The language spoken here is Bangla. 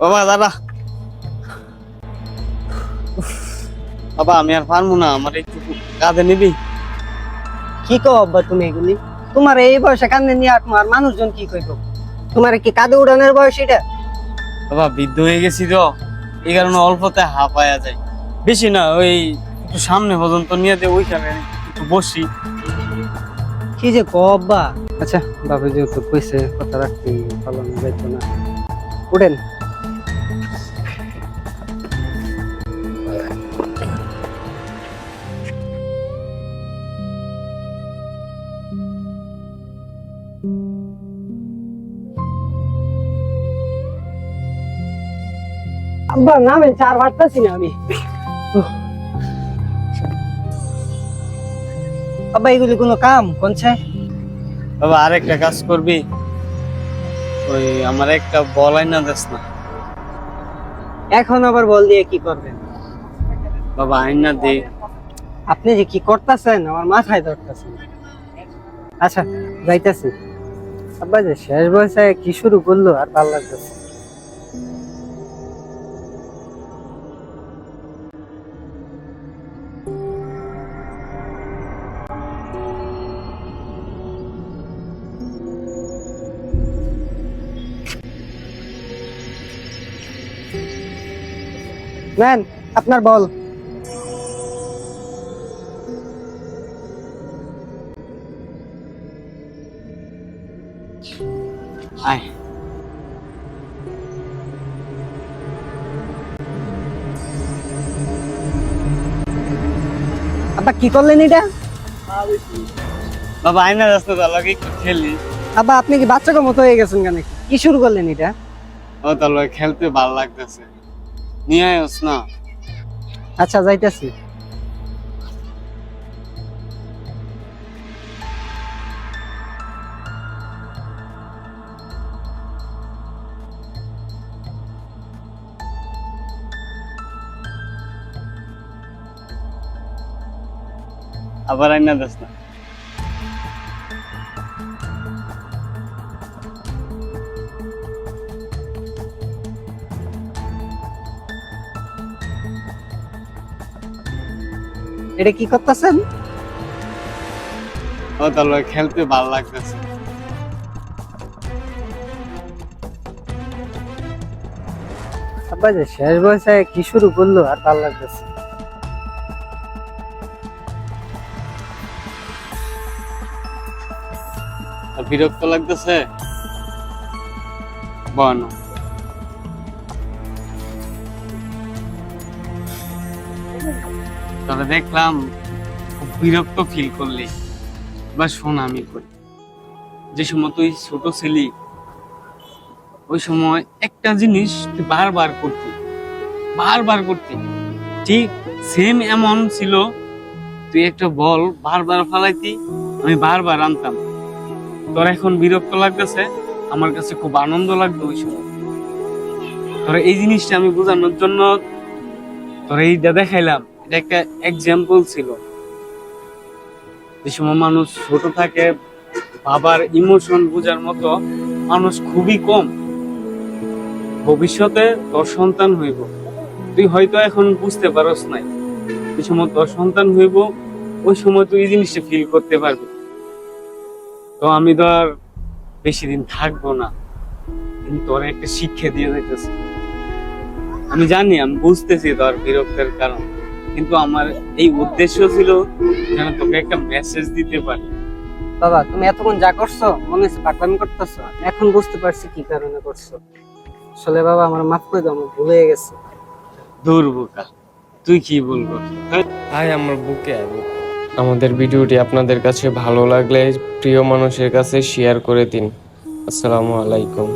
বাবা দাদা। বাবা আমি আর পারব না আমার একটু কাঁধে নিবি? কি কো আব্বা তুমি এগুলি? তোমার এই বয়সে কান্দে নিয়ে আর তোমার মানুষজন কি কইব? তোমার কি কাঁদে উড়ানোর বয়স এটা? বাবা বৃদ্ধ হয়ে গেছি তো এই কারণে অল্পতে হা পাওয়া যায়। বেশি না ওই একটু সামনে পর্যন্ত নিয়ে দে ওইখানে একটু বসি। কি যে কো আব্বা? আচ্ছা বাবা যেহেতু কইছে কথা রাখতে পালন যাইতো না। উঠেন। আব্বা নামে চার পারতাছি না আমি। আব্বা এগুলি কোনো কাম? কোনছে বাবা আরেকটা কাজ করবি। ওই আমার একটা দেস না। এখন আবার বল দিয়ে কি করবেন? বাবা আইনা দে। আপনি যে কি করতেছেন আমার মাথায় ধরতেছেন। আচ্ছা যাইতেছি। আব্বা যে শেষ বয়সে কি শুরু করল আর ভালো লাগতেছে নেন আপনার বল। আয়। আব্বা কি করলেন এটা? বাবা আইনা খেলি। আব্বা আপনি কি বাচ্চাকে মতো হয়ে গেছেন কেন? কি শুরু করলেন এটা? ও খেলতে ভালো লাগতেছে। নিয়ে আয়স না। আচ্ছা যাইতেছি। আবার আইনা দেস না। এটা কি করতেছেন? ও তার লগে খেলতে ভালো লাগতেছে। আব্বা যে শেষ বয়সে কি শুরু করল আর ভালো লাগতেছে? বিরক্ত লাগতেছে? বন। তবে দেখলাম খুব বিরক্ত ফিল করলি। বা শোন আমি করি। যে সময় তুই ছোট ছিলি, ওই সময় একটা জিনিস তুই বারবার করতি। বারবার করতি। ঠিক সেম এমন ছিল, তুই একটা বল বারবার ফালাইতি, আমি বারবার আনতাম। তোর এখন বিরক্ত লাগতেছে, আমার কাছে খুব আনন্দ লাগতো ওই সময়। তোর এই জিনিসটা আমি বোঝানোর জন্য তোর এইটা দেখাইলাম। এটা একটা এক্সাম্পল ছিল। যে সময় মানুষ ছোট থাকে, বাবার ইমোশন বোঝার মতো মানুষ খুবই কম। ভবিষ্যতে সন্তান হইব। তুই হয়তো এখন বুঝতে পারস নাই। যে সময় সন্তান হইব, ওই সময় তুই এই জিনিসটা ফিল করতে পারবি। তো আমি তো আর বেশি দিন থাকব না। কিন্তু তোর একটা শিক্ষা দিয়ে যাইতেছি। আমি জানি, আমি বুঝতেছি তোর বিরক্তের কারণ। কিন্তু আমার এই উদ্দেশ্য ছিল যেন তোকে একটা মেসেজ দিতে পারি। বাবা তুমি এতক্ষণ যা করছ মনে হচ্ছে পাকলামি করতেছো। এখন বুঝতে পারছি কি কারণে করছ। আসলে বাবা আমার মাফ করে দাও আমার ভুলে হয়ে গেছে। দূর বোকা তুই কি বলব? হাই আমার বুকে আয় আমাদের ভিডিওটি আপনাদের কাছে ভালো লাগলে প্রিয় মানুষের কাছে শেয়ার করে দিন। আসসালামু আলাইকুম।